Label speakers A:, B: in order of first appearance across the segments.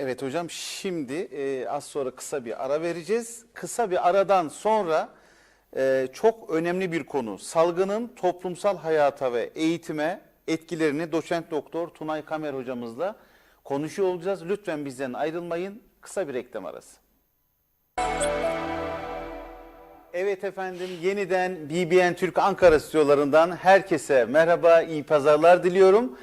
A: Evet hocam şimdi e, az sonra kısa bir ara vereceğiz. Kısa bir aradan sonra e, çok önemli bir konu. Salgının toplumsal hayata ve eğitime etkilerini doçent doktor Tunay Kamer hocamızla konuşuyor olacağız. Lütfen bizden ayrılmayın. Kısa bir reklam arası. Evet efendim yeniden BBN Türk Ankara stüdyolarından herkese merhaba, iyi pazarlar diliyorum.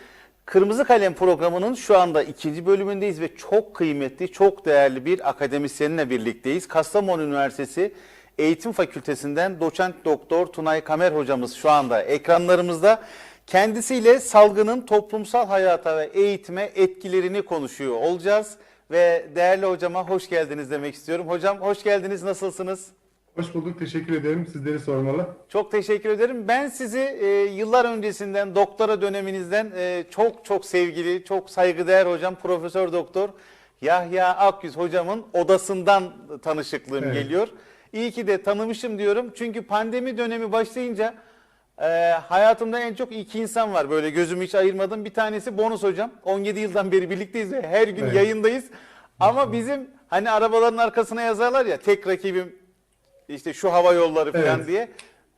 A: Kırmızı Kalem programının şu anda ikinci bölümündeyiz ve çok kıymetli, çok değerli bir akademisyenle birlikteyiz. Kastamonu Üniversitesi Eğitim Fakültesinden doçent doktor Tunay Kamer hocamız şu anda ekranlarımızda. Kendisiyle salgının toplumsal hayata ve eğitime etkilerini konuşuyor olacağız. Ve değerli hocama hoş geldiniz demek istiyorum. Hocam hoş geldiniz, nasılsınız?
B: Hoş bulduk, teşekkür ederim. Sizleri sormalı.
A: Çok teşekkür ederim. Ben sizi e, yıllar öncesinden, doktora döneminizden e, çok çok sevgili, çok saygıdeğer hocam, Profesör Doktor Yahya Akyüz hocamın odasından tanışıklığım
B: Evet.
A: geliyor. İyi ki de tanımışım diyorum. Çünkü pandemi dönemi başlayınca e, hayatımda en çok iki insan var böyle gözümü hiç ayırmadım. Bir tanesi Bonus hocam. 17 yıldan beri birlikteyiz ve her gün
B: Evet.
A: yayındayız. Ama bizim hani arabaların arkasına yazarlar ya tek rakibim işte şu hava yolları falan
B: Evet.
A: diye.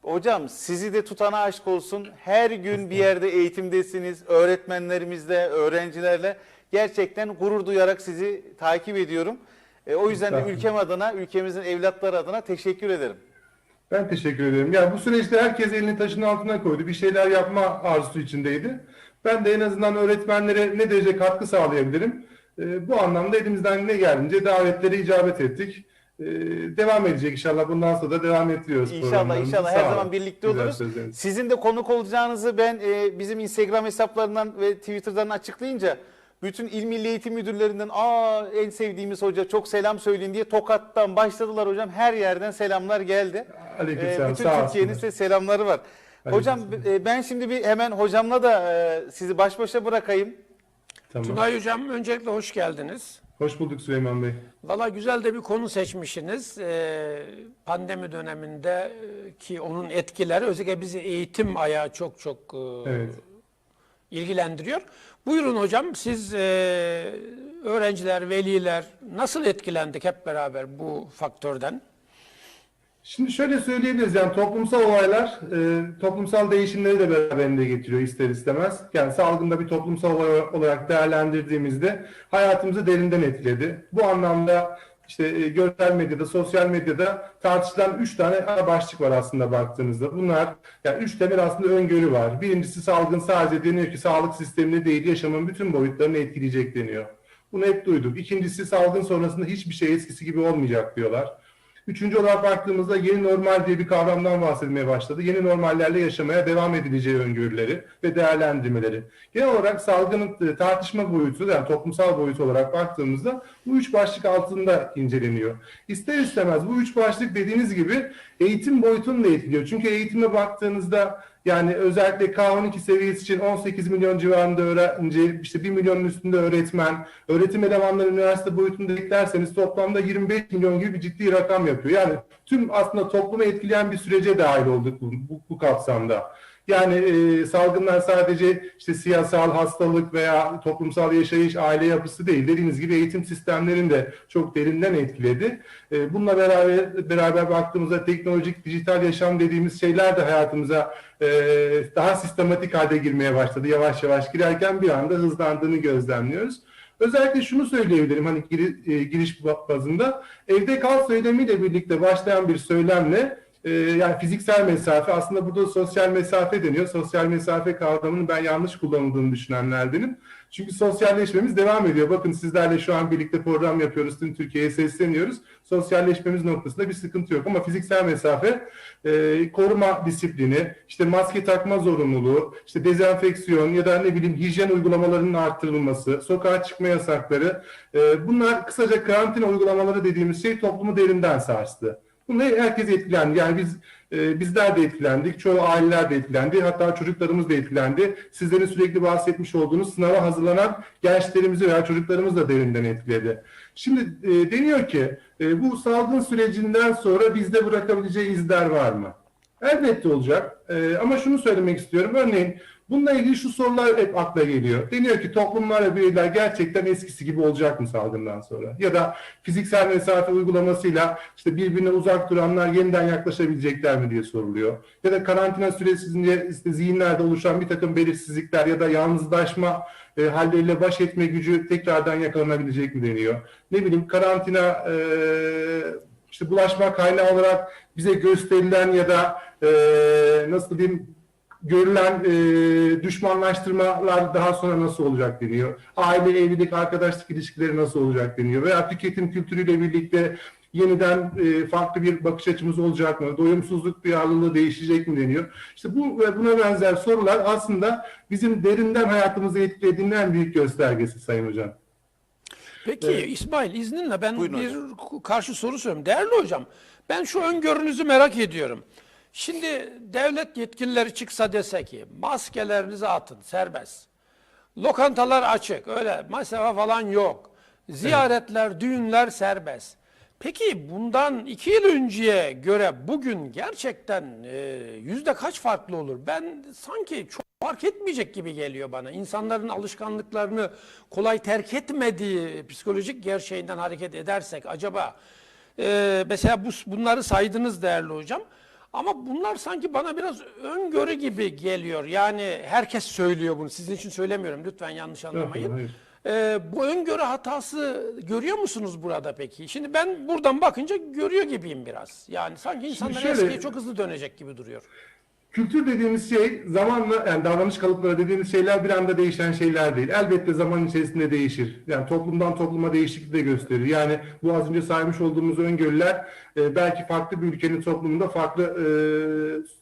A: Hocam sizi de tutana aşk olsun. Her gün bir yerde eğitimdesiniz. Öğretmenlerimizle, öğrencilerle. Gerçekten gurur duyarak sizi takip ediyorum. E, o yüzden de ülkem adına, ülkemizin evlatları adına teşekkür ederim.
B: Ben teşekkür ederim. Ya bu süreçte herkes elini taşın altına koydu. Bir şeyler yapma arzusu içindeydi. Ben de en azından öğretmenlere ne derece katkı sağlayabilirim? Ee, bu anlamda elimizden ne geldiğince davetlere icabet ettik. Ee, devam edecek inşallah. Bundan sonra da devam ettiriyoruz
A: İnşallah inşallah her zaman birlikte
B: Güzel
A: oluruz.
B: sözleriniz.
A: Sizin de konuk olacağınızı ben e, bizim Instagram hesaplarından ve Twitter'dan açıklayınca bütün il milli eğitim müdürlerinden aa en sevdiğimiz hoca çok selam söyleyin diye Tokat'tan başladılar hocam. Her yerden selamlar geldi.
B: Aleykümselam,
A: E, bütün Türkiye'nin size selamları var. Hocam e, ben şimdi bir hemen hocamla da e, sizi baş başa bırakayım.
B: Tamam.
C: Tunay Hocam öncelikle hoş geldiniz.
B: Hoş bulduk Süleyman Bey.
C: Valla güzel de bir konu seçmişsiniz. Ee, pandemi döneminde e, ki onun etkileri özellikle bizi eğitim ayağı çok çok e,
B: Evet.
C: ilgilendiriyor. Buyurun hocam siz e, öğrenciler, veliler nasıl etkilendik hep beraber bu faktörden?
B: Şimdi şöyle söyleyebiliriz yani toplumsal olaylar e, toplumsal değişimleri de beraberinde getiriyor ister istemez. Yani salgında bir toplumsal olay olarak değerlendirdiğimizde hayatımızı derinden etkiledi. Bu anlamda işte e, görsel medyada, sosyal medyada tartışılan üç tane ana başlık var aslında baktığınızda. Bunlar yani üç temel aslında öngörü var. Birincisi salgın sadece deniyor ki sağlık sistemini değil yaşamın bütün boyutlarını etkileyecek deniyor. Bunu hep duyduk. İkincisi salgın sonrasında hiçbir şey eskisi gibi olmayacak diyorlar. Üçüncü olarak baktığımızda yeni normal diye bir kavramdan bahsedilmeye başladı. Yeni normallerle yaşamaya devam edileceği öngörüleri ve değerlendirmeleri. Genel olarak salgının e, tartışma boyutu, yani toplumsal boyutu olarak baktığımızda bu üç başlık altında inceleniyor. İster istemez bu üç başlık dediğiniz gibi eğitim boyutunu da etkiliyor. Çünkü eğitime baktığınızda yani özellikle K12 seviyesi için 18 milyon civarında öğrenci, işte 1 milyonun üstünde öğretmen, öğretim elemanları üniversite boyutunda eklerseniz toplamda 25 milyon gibi bir ciddi rakam yapıyor. Yani tüm aslında toplumu etkileyen bir sürece dahil olduk bu, bu, bu kapsamda. Yani e, salgınlar sadece işte siyasal hastalık veya toplumsal yaşayış, aile yapısı değil. Dediğiniz gibi eğitim sistemlerini de çok derinden etkiledi. E, bununla beraber beraber baktığımızda teknolojik, dijital yaşam dediğimiz şeyler de hayatımıza e, daha sistematik halde girmeye başladı. Yavaş yavaş girerken bir anda hızlandığını gözlemliyoruz. Özellikle şunu söyleyebilirim hani e, giriş bazında evde kal söylemiyle birlikte başlayan bir söylemle e, yani fiziksel mesafe aslında burada sosyal mesafe deniyor. Sosyal mesafe kavramının ben yanlış kullanıldığını düşünenlerdenim. Çünkü sosyalleşmemiz devam ediyor. Bakın sizlerle şu an birlikte program yapıyoruz. Tüm Türkiye'ye sesleniyoruz. Sosyalleşmemiz noktasında bir sıkıntı yok. Ama fiziksel mesafe e, koruma disiplini, işte maske takma zorunluluğu, işte dezenfeksiyon ya da ne bileyim hijyen uygulamalarının arttırılması, sokağa çıkma yasakları e, bunlar kısaca karantina uygulamaları dediğimiz şey toplumu derinden sarstı. Bunu herkes etkilendi. Yani biz e, bizler de etkilendik. Çoğu aileler de etkilendi. Hatta çocuklarımız da etkilendi. Sizlerin sürekli bahsetmiş olduğunuz sınava hazırlanan gençlerimizi veya çocuklarımız da derinden etkiledi. Şimdi e, deniyor ki e, bu salgın sürecinden sonra bizde bırakabileceği izler var mı? Elbette olacak. E, ama şunu söylemek istiyorum. Örneğin Bununla ilgili şu sorular hep akla geliyor. Deniyor ki toplumlar ve bireyler gerçekten eskisi gibi olacak mı salgından sonra? Ya da fiziksel mesafe uygulamasıyla işte birbirine uzak duranlar yeniden yaklaşabilecekler mi diye soruluyor. Ya da karantina süresince işte zihinlerde oluşan bir takım belirsizlikler ya da yalnızlaşma e, halleriyle baş etme gücü tekrardan yakalanabilecek mi deniyor. Ne bileyim karantina e, işte bulaşma kaynağı olarak bize gösterilen ya da e, nasıl diyeyim görülen e, düşmanlaştırmalar daha sonra nasıl olacak deniyor. Aile, evlilik, arkadaşlık ilişkileri nasıl olacak deniyor. Veya tüketim kültürüyle birlikte yeniden e, farklı bir bakış açımız olacak mı? Doyumsuzluk duyarlılığı değişecek mi deniyor. İşte bu ve buna benzer sorular aslında bizim derinden hayatımızı etkilediğinin en büyük göstergesi Sayın Hocam.
C: Peki İsmail izninle ben
A: Buyurun
C: bir karşı soru soruyorum. Değerli hocam ben şu öngörünüzü merak ediyorum. Şimdi devlet yetkilileri çıksa dese ki maskelerinizi atın serbest. Lokantalar açık öyle mesafe falan yok. Ziyaretler, düğünler serbest. Peki bundan iki yıl önceye göre bugün gerçekten e, yüzde kaç farklı olur? Ben sanki çok fark etmeyecek gibi geliyor bana. İnsanların alışkanlıklarını kolay terk etmediği psikolojik gerçeğinden hareket edersek acaba e, mesela bu, bunları saydınız değerli hocam. Ama bunlar sanki bana biraz öngörü gibi geliyor. Yani herkes söylüyor bunu. Sizin için söylemiyorum. Lütfen yanlış anlamayın.
B: hayır.
C: Ee, bu öngörü hatası görüyor musunuz burada peki? Şimdi ben buradan bakınca görüyor gibiyim biraz. Yani sanki insanlar
B: şöyle-
C: eskiye çok hızlı dönecek gibi duruyor.
B: Kültür dediğimiz şey zamanla yani davranış kalıpları dediğimiz şeyler bir anda değişen şeyler değil. Elbette zaman içerisinde değişir. Yani toplumdan topluma değişiklik de gösterir. Yani bu az önce saymış olduğumuz öngörüler e, belki farklı bir ülkenin toplumunda farklı e,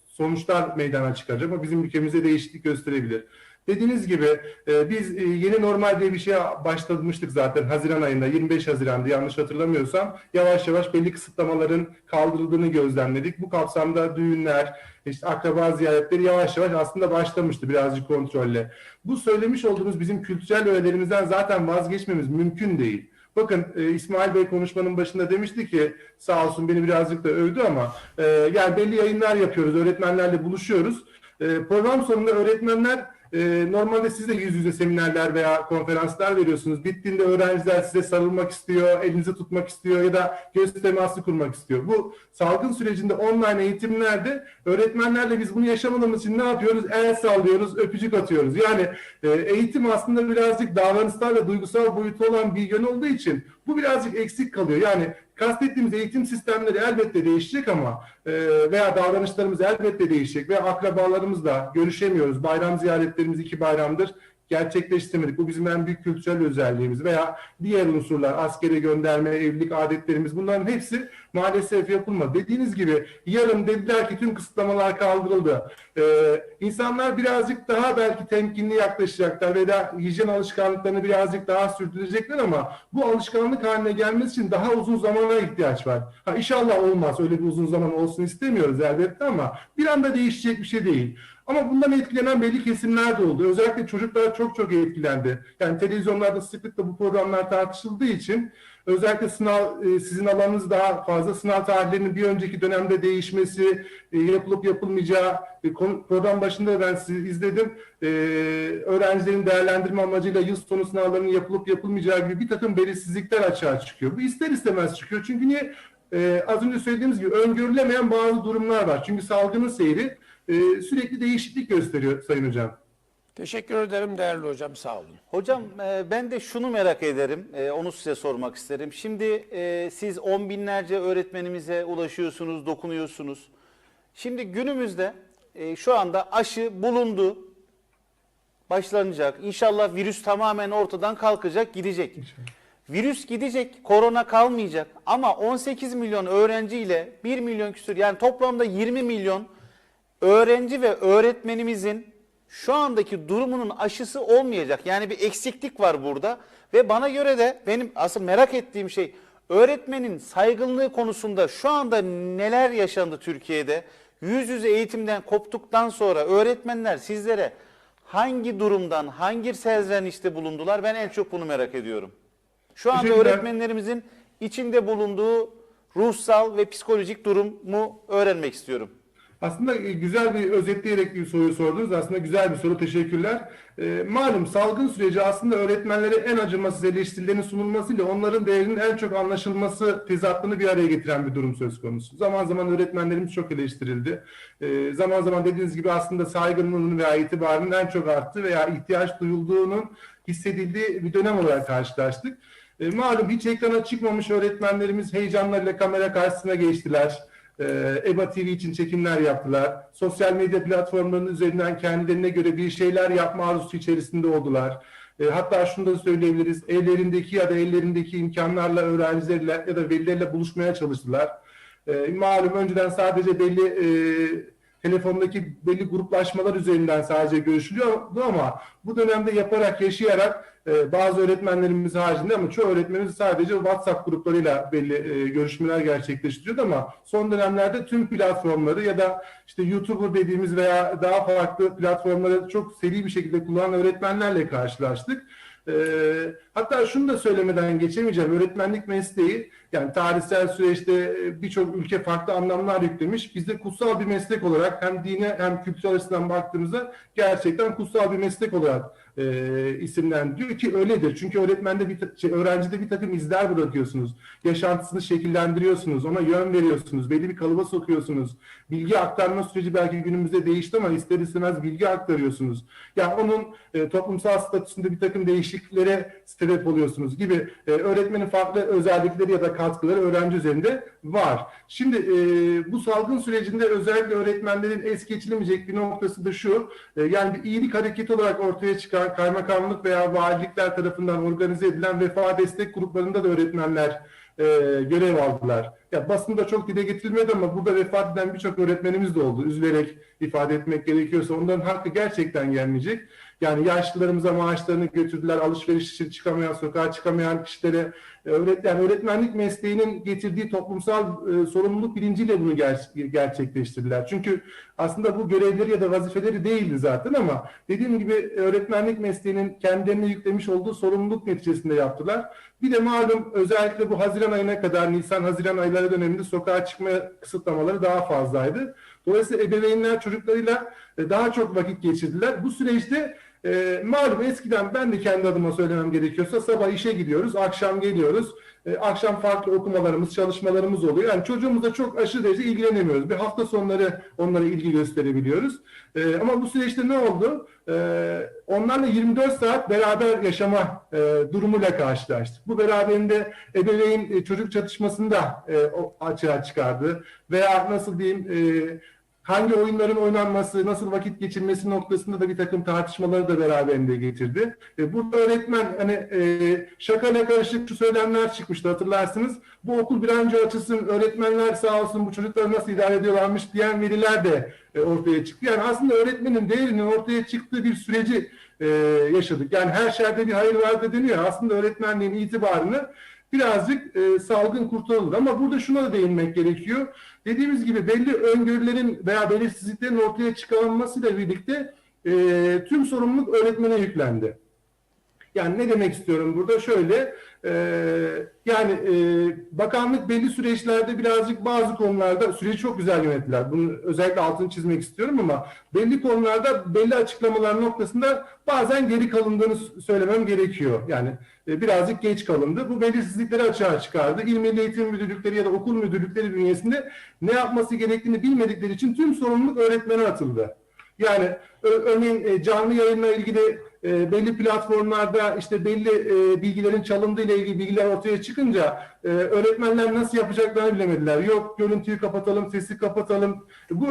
B: sonuçlar meydana çıkaracak ama bizim ülkemizde değişiklik gösterebilir. Dediğiniz gibi e, biz e, yeni normal diye bir şeye başlamıştık zaten Haziran ayında 25 Haziran'da yanlış hatırlamıyorsam yavaş yavaş belli kısıtlamaların kaldırıldığını gözlemledik. Bu kapsamda düğünler, işte akraba ziyaretleri yavaş yavaş aslında başlamıştı birazcık kontrolle. Bu söylemiş olduğumuz bizim kültürel öğelerimizden zaten vazgeçmemiz mümkün değil. Bakın e, İsmail Bey konuşmanın başında demişti ki sağ olsun beni birazcık da övdü ama e, yani belli yayınlar yapıyoruz, öğretmenlerle buluşuyoruz. E, program sonunda öğretmenler e, normalde siz de yüz yüze seminerler veya konferanslar veriyorsunuz. Bittiğinde öğrenciler size sarılmak istiyor, elinizi tutmak istiyor ya da göz teması kurmak istiyor. Bu salgın sürecinde online eğitimlerde öğretmenlerle biz bunu yaşamadığımız için ne yapıyoruz? El sallıyoruz, öpücük atıyoruz. Yani e, eğitim aslında birazcık davranışsal ve duygusal boyutu olan bir yön olduğu için bu birazcık eksik kalıyor. Yani kastettiğimiz eğitim sistemleri elbette değişecek ama e, veya davranışlarımız elbette değişecek ve akrabalarımızla görüşemiyoruz. Bayram ziyaretlerimiz iki bayramdır gerçekleştirmedik. Bu bizim en büyük kültürel özelliğimiz veya diğer unsurlar askere gönderme, evlilik adetlerimiz bunların hepsi maalesef yapılmadı. Dediğiniz gibi yarın dediler ki tüm kısıtlamalar kaldırıldı. Ee, insanlar birazcık daha belki temkinli yaklaşacaklar veya hijyen alışkanlıklarını birazcık daha sürdürecekler ama bu alışkanlık haline gelmesi için daha uzun zamana ihtiyaç var. Ha, inşallah olmaz. Öyle bir uzun zaman olsun istemiyoruz elbette ama bir anda değişecek bir şey değil. Ama bundan etkilenen belli kesimler de oldu. Özellikle çocuklar çok çok etkilendi. Yani televizyonlarda sıklıkla bu programlar tartışıldığı için özellikle sınav e, sizin alanınız daha fazla sınav tarihlerinin bir önceki dönemde değişmesi, e, yapılıp yapılmayacağı program başında ben sizi izledim. E, öğrencilerin değerlendirme amacıyla yıl sonu sınavlarının yapılıp yapılmayacağı gibi bir takım belirsizlikler açığa çıkıyor. Bu ister istemez çıkıyor. Çünkü niye? E, az önce söylediğimiz gibi öngörülemeyen bazı durumlar var. Çünkü salgının seyri e, sürekli değişiklik gösteriyor Sayın Hocam.
C: Teşekkür ederim değerli hocam sağ olun.
A: Hocam e, ben de şunu merak ederim, e, onu size sormak isterim. Şimdi e, siz on binlerce öğretmenimize ulaşıyorsunuz, dokunuyorsunuz. Şimdi günümüzde e, şu anda aşı bulundu, başlanacak. İnşallah virüs tamamen ortadan kalkacak, gidecek. Virüs gidecek, korona kalmayacak. Ama 18 milyon öğrenciyle 1 milyon küsur yani toplamda 20 milyon öğrenci ve öğretmenimizin şu andaki durumunun aşısı olmayacak. Yani bir eksiklik var burada ve bana göre de benim asıl merak ettiğim şey öğretmenin saygınlığı konusunda şu anda neler yaşandı Türkiye'de? Yüz yüze eğitimden koptuktan sonra öğretmenler sizlere hangi durumdan, hangi serzenişte bulundular? Ben en çok bunu merak ediyorum. Şu anda
B: Teşekkürler.
A: öğretmenlerimizin içinde bulunduğu ruhsal ve psikolojik durumu öğrenmek istiyorum.
B: Aslında e, güzel bir özetleyerek bir soruyu sordunuz. Aslında güzel bir soru. Teşekkürler. E, malum salgın süreci aslında öğretmenlere en acımasız eleştirilerin sunulmasıyla onların değerinin en çok anlaşılması tezatlığını bir araya getiren bir durum söz konusu. Zaman zaman öğretmenlerimiz çok eleştirildi. E, zaman zaman dediğiniz gibi aslında saygınlığının veya itibarının en çok arttığı veya ihtiyaç duyulduğunun hissedildiği bir dönem olarak karşılaştık. E, malum hiç ekrana çıkmamış öğretmenlerimiz heyecanlarıyla kamera karşısına geçtiler. E, EBA TV için çekimler yaptılar. Sosyal medya platformlarının üzerinden kendilerine göre bir şeyler yapma arzusu içerisinde oldular. E, hatta şunu da söyleyebiliriz. Evlerindeki ya da ellerindeki imkanlarla öğrencilerle ya da velilerle buluşmaya çalıştılar. E, malum önceden sadece belli e, telefondaki belli gruplaşmalar üzerinden sadece görüşülüyordu ama bu dönemde yaparak, yaşayarak e, bazı öğretmenlerimiz haricinde ama çoğu öğretmenimiz sadece WhatsApp gruplarıyla belli e, görüşmeler gerçekleştiriyordu ama son dönemlerde tüm platformları ya da işte YouTuber dediğimiz veya daha farklı platformları çok seri bir şekilde kullanan öğretmenlerle karşılaştık. E, hatta şunu da söylemeden geçemeyeceğim. Öğretmenlik mesleği yani tarihsel süreçte e, birçok ülke farklı anlamlar yüklemiş. Bizde kutsal bir meslek olarak hem dine hem kültür açısından baktığımızda gerçekten kutsal bir meslek olarak e, isimlendiriyor ki öyledir. Çünkü öğretmende bir şey, öğrencide bir takım izler bırakıyorsunuz. Yaşantısını şekillendiriyorsunuz. Ona yön veriyorsunuz. Belli bir kalıba sokuyorsunuz. Bilgi aktarma süreci belki günümüzde değişti ama ister istemez bilgi aktarıyorsunuz. Yani onun e, toplumsal statüsünde bir takım değişikliklere sebep oluyorsunuz gibi e, öğretmenin farklı özellikleri ya da katkıları öğrenci üzerinde var. Şimdi e, bu salgın sürecinde özellikle öğretmenlerin es geçilemeyecek bir noktası da şu. e, yani bir iyilik hareketi olarak ortaya çıkan kaymakamlık veya valilikler tarafından organize edilen vefa destek gruplarında da öğretmenler e, görev aldılar. Ya basında çok dile getirilmedi ama burada vefat eden birçok öğretmenimiz de oldu. Üzülerek ifade etmek gerekiyorsa onların hakkı gerçekten gelmeyecek. Yani yaşlılarımıza maaşlarını götürdüler, alışveriş için çıkamayan, sokağa çıkamayan kişilere e, yani öğretmenlik mesleğinin getirdiği toplumsal e, sorumluluk bilinciyle bunu ger- gerçekleştirdiler. Çünkü aslında bu görevleri ya da vazifeleri değildi zaten ama dediğim gibi öğretmenlik mesleğinin kendilerine yüklemiş olduğu sorumluluk neticesinde yaptılar. Bir de malum özellikle bu Haziran ayına kadar Nisan-Haziran ayları döneminde sokağa çıkma kısıtlamaları daha fazlaydı. Dolayısıyla ebeveynler çocuklarıyla e, daha çok vakit geçirdiler. Bu süreçte e, malum eskiden ben de kendi adıma söylemem gerekiyorsa sabah işe gidiyoruz, akşam geliyoruz. E, akşam farklı okumalarımız, çalışmalarımız oluyor. Yani çocuğumuzla çok aşırı derece ilgilenemiyoruz. Bir hafta sonları onlara ilgi gösterebiliyoruz. E, ama bu süreçte ne oldu? E, onlarla 24 saat beraber yaşama e, durumuyla karşılaştık. Bu beraberinde ebeveyn e, çocuk çatışmasını da e, açığa çıkardı. Veya nasıl diyeyim e, hangi oyunların oynanması, nasıl vakit geçirmesi noktasında da bir takım tartışmaları da beraberinde getirdi. E, burada öğretmen hani e, şakayla karışık şu söylemler çıkmıştı hatırlarsınız. Bu okul bir an önce açılsın, öğretmenler sağ olsun bu çocukları nasıl idare ediyorlarmış diyen veliler de e, ortaya çıktı. Yani aslında öğretmenin değerinin ortaya çıktığı bir süreci e, yaşadık. Yani her şerde bir hayır vardır deniyor. Aslında öğretmenliğin itibarını birazcık e, salgın kurtarılır. Ama burada şuna da değinmek gerekiyor. Dediğimiz gibi belli öngörülerin veya belirsizliklerin ortaya çıkarılmasıyla birlikte e, tüm sorumluluk öğretmene yüklendi. Yani ne demek istiyorum burada? Şöyle, e, yani e, bakanlık belli süreçlerde birazcık bazı konularda süreci çok güzel yönettiler. Bunu özellikle altını çizmek istiyorum ama belli konularda belli açıklamalar noktasında bazen geri kalındığını söylemem gerekiyor. Yani e, birazcık geç kalındı. Bu belirsizlikleri açığa çıkardı. İl Milli Eğitim Müdürlükleri ya da okul müdürlükleri bünyesinde ne yapması gerektiğini bilmedikleri için tüm sorumluluk öğretmene atıldı. Yani örneğin e, canlı yayınla ilgili e, belli platformlarda işte belli e, bilgilerin çalındığı ile ilgili bilgiler ortaya çıkınca e, öğretmenler nasıl yapacaklarını bilemediler. Yok görüntüyü kapatalım, sesi kapatalım. Bu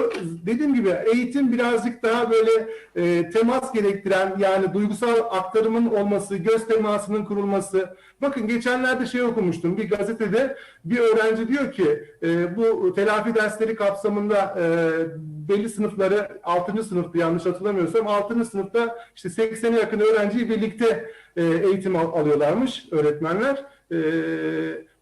B: dediğim gibi eğitim birazcık daha böyle e, temas gerektiren yani duygusal aktarımın olması, göz temasının kurulması. Bakın geçenlerde şey okumuştum bir gazetede bir öğrenci diyor ki e, bu telafi dersleri kapsamında e, belli sınıfları 6. sınıftı yanlış hatırlamıyorsam 6. sınıfta işte 80'e yakın öğrenciyi birlikte e, eğitim al- alıyorlarmış öğretmenler. E,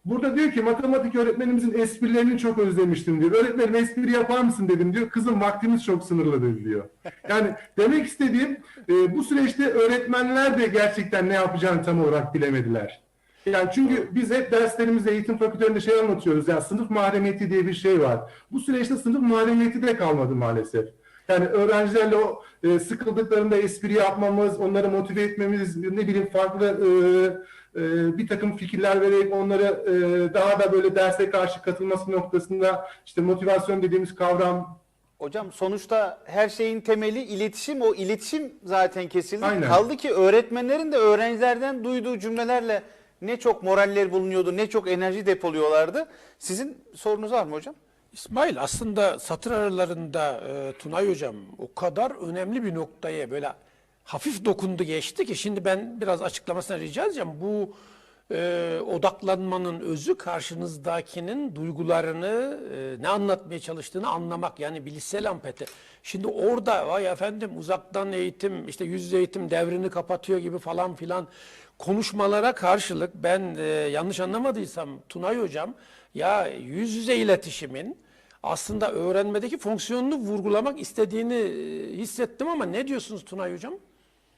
B: burada diyor ki matematik öğretmenimizin esprilerini çok özlemiştim diyor. Öğretmenim espri yapar mısın dedim diyor. Kızım vaktimiz çok sınırlı dedi diyor. Yani demek istediğim e, bu süreçte öğretmenler de gerçekten ne yapacağını tam olarak bilemediler. Yani çünkü biz hep derslerimizde eğitim fakültelerinde şey anlatıyoruz. Yani sınıf mahremiyeti diye bir şey var. Bu süreçte sınıf mahremiyeti de kalmadı maalesef. Yani öğrencilerle o e, sıkıldıklarında espri yapmamız, onları motive etmemiz, ne bileyim farklı e, e, bir takım fikirler vererek onları e, daha da böyle derse karşı katılması noktasında işte motivasyon dediğimiz kavram
A: Hocam sonuçta her şeyin temeli iletişim. O iletişim zaten kesildi.
B: Aynen.
A: Kaldı ki öğretmenlerin de öğrencilerden duyduğu cümlelerle ne çok moraller bulunuyordu, ne çok enerji depoluyorlardı. Sizin sorunuz var mı hocam?
C: İsmail aslında satır aralarında e, Tunay Hocam o kadar önemli bir noktaya böyle hafif dokundu geçti ki şimdi ben biraz açıklamasına rica edeceğim. Bu e, odaklanmanın özü karşınızdakinin duygularını e, ne anlatmaya çalıştığını anlamak yani bilişsel empati. Şimdi orada vay efendim uzaktan eğitim işte yüz eğitim devrini kapatıyor gibi falan filan konuşmalara karşılık ben e, yanlış anlamadıysam Tunay Hocam ya yüz yüze iletişimin aslında öğrenmedeki fonksiyonunu vurgulamak istediğini e, hissettim ama ne diyorsunuz Tunay Hocam?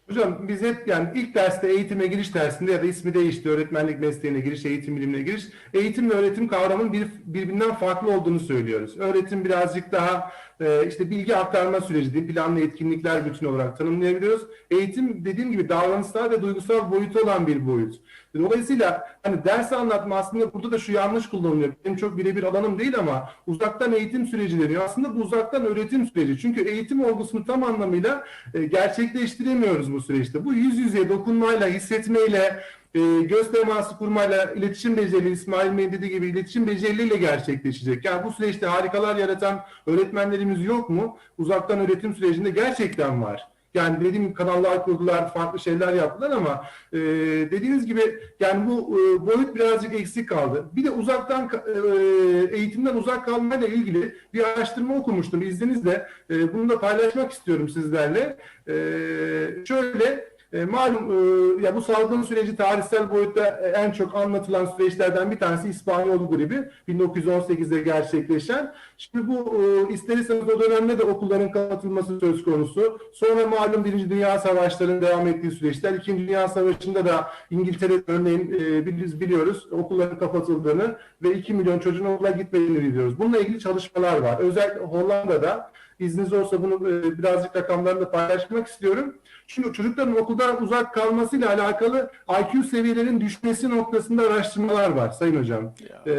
B: Hocam biz hep yani ilk derste eğitime giriş dersinde ya da ismi değişti öğretmenlik mesleğine giriş, eğitim bilimine giriş. Eğitim ve öğretim kavramının bir, birbirinden farklı olduğunu söylüyoruz. Öğretim birazcık daha e, işte bilgi aktarma süreci değil, planlı etkinlikler bütün olarak tanımlayabiliyoruz. Eğitim dediğim gibi davranışsal ve duygusal boyutu olan bir boyut. Dolayısıyla hani ders anlatma aslında burada da şu yanlış kullanılıyor. Benim çok birebir alanım değil ama uzaktan eğitim süreci. Aslında bu uzaktan öğretim süreci. Çünkü eğitim olgusunu tam anlamıyla e, gerçekleştiremiyoruz bu süreçte. Bu yüz yüze dokunmayla, hissetmeyle, e, göz teması kurmayla, iletişim beceri, İsmail Bey'in dediği gibi iletişim becerileriyle gerçekleşecek. Yani bu süreçte harikalar yaratan öğretmenlerimiz yok mu? Uzaktan öğretim sürecinde gerçekten var. Yani dediğim kanallar kurdular, farklı şeyler yaptılar ama e, dediğiniz gibi yani bu e, boyut birazcık eksik kaldı. Bir de uzaktan e, eğitimden uzak kalmayla ilgili bir araştırma okumuştum izninizle. E, bunu da paylaşmak istiyorum sizlerle. E, şöyle e, malum e, ya bu salgın süreci tarihsel boyutta e, en çok anlatılan süreçlerden bir tanesi İspanyol gribi 1918'de gerçekleşen. Şimdi bu e, ister istemez o dönemde de okulların kapatılması söz konusu. Sonra malum Birinci Dünya Savaşları'nın devam ettiği süreçler. İkinci Dünya Savaşı'nda da İngiltere örneğin e, biz biliyoruz okulların kapatıldığını ve 2 milyon çocuğun okula gitmediğini biliyoruz. Bununla ilgili çalışmalar var. Özellikle Hollanda'da İzniniz olsa bunu e, birazcık rakamlarını da paylaşmak istiyorum. Çünkü çocukların okuldan uzak kalmasıyla alakalı IQ seviyelerinin düşmesi noktasında araştırmalar var Sayın Hocam. E,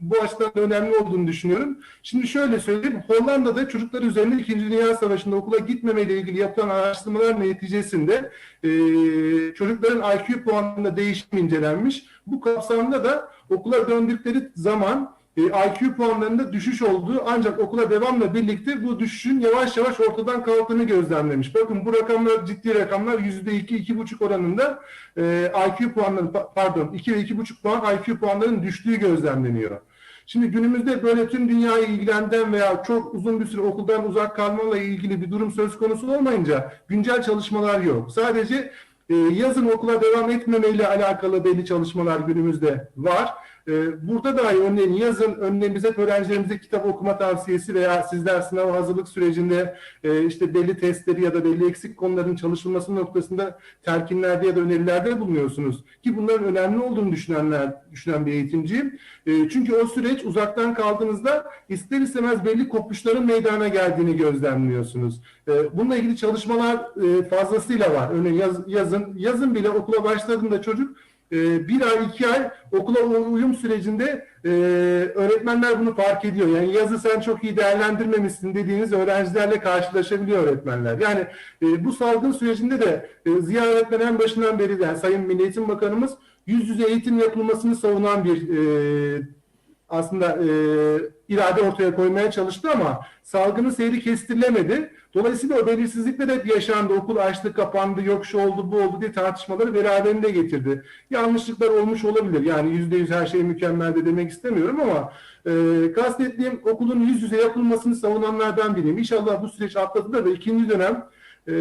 B: bu açıdan da önemli olduğunu düşünüyorum. Şimdi şöyle söyleyeyim. Hollanda'da çocuklar üzerinde 2. Dünya Savaşı'nda okula gitmemeyle ilgili yapılan araştırmalar neticesinde e, çocukların IQ puanında değişim incelenmiş. Bu kapsamda da okula döndükleri zaman e, IQ puanlarında düşüş olduğu ancak okula devamla birlikte bu düşüşün yavaş yavaş ortadan kalktığını gözlemlemiş. Bakın bu rakamlar ciddi rakamlar yüzde iki, iki buçuk oranında e, IQ puanları pardon iki ve iki buçuk puan IQ puanlarının düştüğü gözlemleniyor. Şimdi günümüzde böyle tüm dünyayı ilgilendiren veya çok uzun bir süre okuldan uzak kalmayla ilgili bir durum söz konusu olmayınca güncel çalışmalar yok. Sadece e, yazın okula devam etmemeyle alakalı belli çalışmalar günümüzde var. Ee, Burada da yazın örneğin biz hep öğrencilerimize kitap okuma tavsiyesi veya sizler sınav hazırlık sürecinde e, işte belli testleri ya da belli eksik konuların çalışılması noktasında telkinlerde ya da önerilerde bulunuyorsunuz. Ki bunların önemli olduğunu düşünenler, düşünen bir eğitimciyim. E, Çünkü o süreç uzaktan kaldığınızda ister istemez belli kopuşların meydana geldiğini gözlemliyorsunuz. E, Bununla ilgili çalışmalar e, fazlasıyla var. Örneğin yaz- yazın, yazın bile okula başladığında çocuk e, bir ay iki ay okula uyum sürecinde e, öğretmenler bunu fark ediyor. Yani yazı sen çok iyi değerlendirmemişsin dediğiniz öğrencilerle karşılaşabiliyor öğretmenler. Yani e, bu salgın sürecinde de e, Ziya öğretmen en başından beri yani Sayın Milli Eğitim Bakanımız yüz yüze eğitim yapılmasını savunan bir e, aslında irade ortaya koymaya çalıştı ama salgının seyri kestirilemedi. Dolayısıyla o belirsizlikler hep yaşandı. Okul açtı, kapandı, yok şu oldu, bu oldu diye tartışmaları beraberinde getirdi. Yanlışlıklar olmuş olabilir. Yani yüzde yüz her şey mükemmel de demek istemiyorum ama e, kastettiğim okulun yüz yüze yapılmasını savunanlardan biriyim. İnşallah bu süreç atlatılır da ikinci dönem e,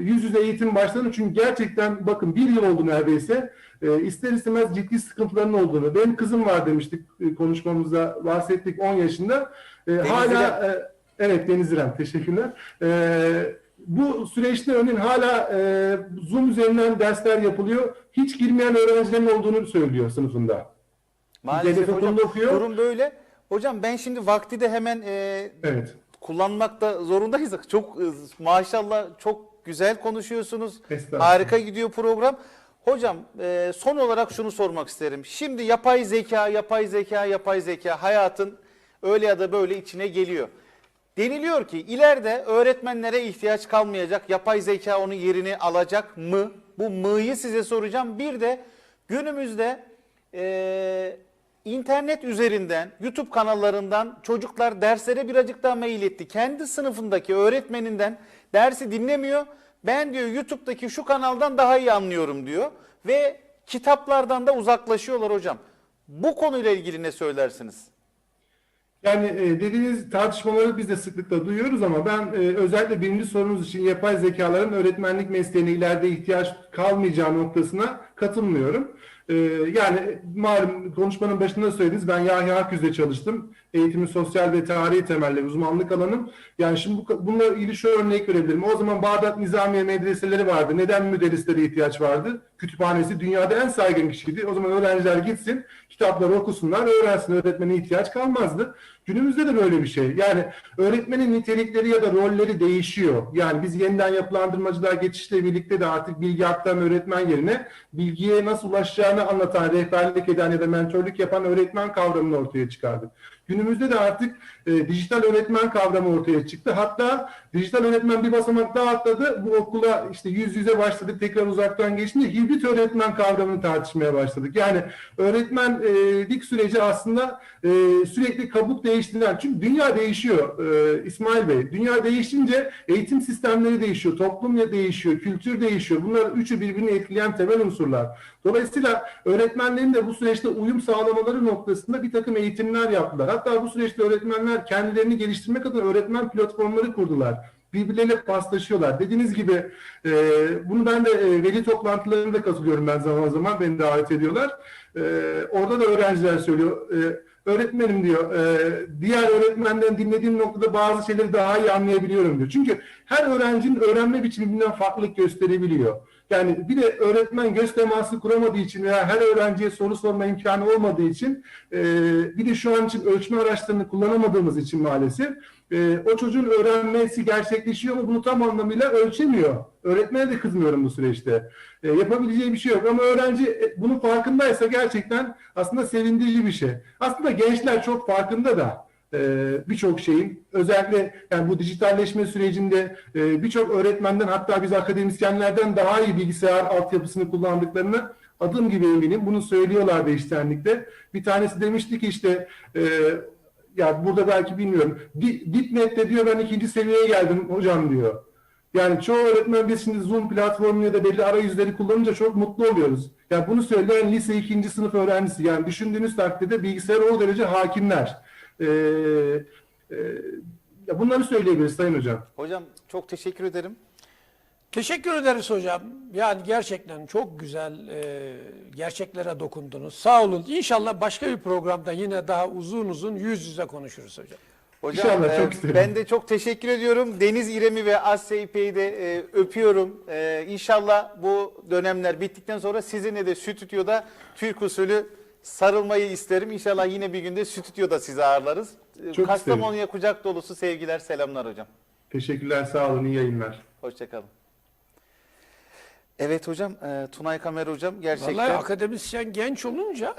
B: yüz yüze eğitim başlanır. Çünkü gerçekten bakın bir yıl oldu neredeyse. E, ister istemez ciddi sıkıntıların olduğunu. Benim kızım var demiştik e, konuşmamızda bahsettik 10 yaşında. E, hala e, evet Deniz İrem teşekkürler. E, bu süreçte örneğin hala e, Zoom üzerinden dersler yapılıyor. Hiç girmeyen öğrencilerin olduğunu söylüyor sınıfında.
A: Maalesef hocam
B: okuyor.
A: durum böyle. Hocam ben şimdi vakti de hemen e,
B: Evet.
A: kullanmakta zorundayız. Çok e, maşallah çok güzel konuşuyorsunuz. Harika gidiyor program. Hocam e, son olarak şunu sormak isterim. Şimdi yapay zeka, yapay zeka, yapay zeka hayatın öyle ya da böyle içine geliyor. Deniliyor ki ileride öğretmenlere ihtiyaç kalmayacak. Yapay zeka onun yerini alacak mı? Bu mı'yı size soracağım. Bir de günümüzde e, internet üzerinden, YouTube kanallarından çocuklar derslere birazcık daha mail etti. Kendi sınıfındaki öğretmeninden dersi dinlemiyor. Ben diyor YouTube'daki şu kanaldan daha iyi anlıyorum diyor. Ve kitaplardan da uzaklaşıyorlar hocam. Bu konuyla ilgili ne söylersiniz?
B: Yani e, dediğiniz tartışmaları biz de sıklıkla duyuyoruz ama ben e, özellikle birinci sorunuz için yapay zekaların öğretmenlik mesleğine ileride ihtiyaç kalmayacağı noktasına katılmıyorum. E, yani malum konuşmanın başında söylediniz ben Yahya Aküz'de çalıştım. Eğitimin sosyal ve tarihi temelleri uzmanlık alanım. Yani şimdi bu, bununla ilgili şu örnek verebilirim. O zaman Bağdat Nizamiye medreseleri vardı. Neden müderrislere ihtiyaç vardı? Kütüphanesi dünyada en saygın kişiydi. O zaman öğrenciler gitsin, kitapları okusunlar, öğrensin. Öğretmene ihtiyaç kalmazdı. Günümüzde de böyle bir şey. Yani öğretmenin nitelikleri ya da rolleri değişiyor. Yani biz yeniden yapılandırmacılar geçişle birlikte de artık bilgi aktaran öğretmen yerine bilgiye nasıl ulaşacağını anlatan, rehberlik eden ya da mentörlük yapan öğretmen kavramını ortaya çıkardık. Günümüzde de artık e, dijital öğretmen kavramı ortaya çıktı. Hatta dijital öğretmen bir basamak daha atladı. Bu okula işte yüz yüze başladık, tekrar uzaktan geçince hibrit öğretmen kavramını tartışmaya başladık. Yani öğretmenlik süreci aslında e, sürekli kabuk değiştiren, çünkü dünya değişiyor e, İsmail Bey. Dünya değişince eğitim sistemleri değişiyor, toplum değişiyor, kültür değişiyor. Bunlar üçü birbirini etkileyen temel unsurlar. Dolayısıyla öğretmenlerin de bu süreçte uyum sağlamaları noktasında bir takım eğitimler yaptılar. Hatta bu süreçte öğretmenler kendilerini geliştirmek adına öğretmen platformları kurdular. Birbirleriyle paslaşıyorlar. Dediğiniz gibi e, bunu ben de e, veli toplantılarında katılıyorum ben zaman zaman. Beni davet ediyorlar. E, orada da öğrenciler söylüyor. E, öğretmenim diyor, e, diğer öğretmenden dinlediğim noktada bazı şeyleri daha iyi anlayabiliyorum diyor. Çünkü her öğrencinin öğrenme biçimi birbirinden farklılık gösterebiliyor. Yani bir de öğretmen göz teması kuramadığı için veya her öğrenciye soru sorma imkanı olmadığı için e, bir de şu an için ölçme araçlarını kullanamadığımız için maalesef e, o çocuğun öğrenmesi gerçekleşiyor ama bunu tam anlamıyla ölçemiyor. Öğretmene de kızmıyorum bu süreçte. E, yapabileceği bir şey yok ama öğrenci e, bunun farkındaysa gerçekten aslında sevindirici bir şey. Aslında gençler çok farkında da e, birçok şeyin özellikle yani bu dijitalleşme sürecinde e, birçok öğretmenden hatta biz akademisyenlerden daha iyi bilgisayar altyapısını kullandıklarını adım gibi eminim. Bunu söylüyorlardı iştenlikte. Bir tanesi demişti ki işte e, ya burada belki bilmiyorum. Di- Dipnet'te diyor ben ikinci seviyeye geldim hocam diyor. Yani çoğu öğretmen biz şimdi Zoom platformu ya da belli arayüzleri kullanınca çok mutlu oluyoruz. Yani bunu söyleyen lise ikinci sınıf öğrencisi. Yani düşündüğünüz takdirde bilgisayar o derece hakimler. Ee, e, ya bunları söyleyebiliriz Sayın Hocam.
A: Hocam çok teşekkür ederim.
C: Teşekkür ederiz hocam. Yani gerçekten çok güzel e, gerçeklere dokundunuz. Sağ olun. İnşallah başka bir programda yine daha uzun uzun yüz yüze konuşuruz hocam.
A: Hocam
B: İnşallah,
A: e,
B: çok isterim.
A: ben de çok teşekkür ediyorum. Deniz İrem'i ve Asya İpek'i de e, öpüyorum. E, inşallah bu dönemler bittikten sonra sizinle de stüdyoda Türk usulü sarılmayı isterim. İnşallah yine bir günde stüdyoda sizi ağırlarız.
B: Çok
A: Kastamonu'ya kucak dolusu sevgiler, selamlar hocam.
B: Teşekkürler, sağ olun, iyi yayınlar.
A: Hoşçakalın. Evet hocam, e, Tunay Kamer hocam gerçekten...
C: Vallahi akademisyen genç olunca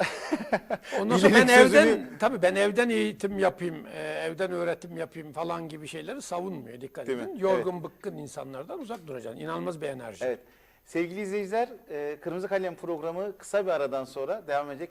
C: ondan sonra ben
A: sözünü-
C: evden tabii ben evden eğitim yapayım, e, evden öğretim yapayım falan gibi şeyleri savunmuyor. Dikkat
A: Değil
C: edin.
A: mi?
C: Yorgun bıkkın insanlardan uzak duracaksın. İnanılmaz bir enerji.
A: Evet. Sevgili izleyiciler, e, Kırmızı Kalem programı kısa bir aradan sonra devam edecek.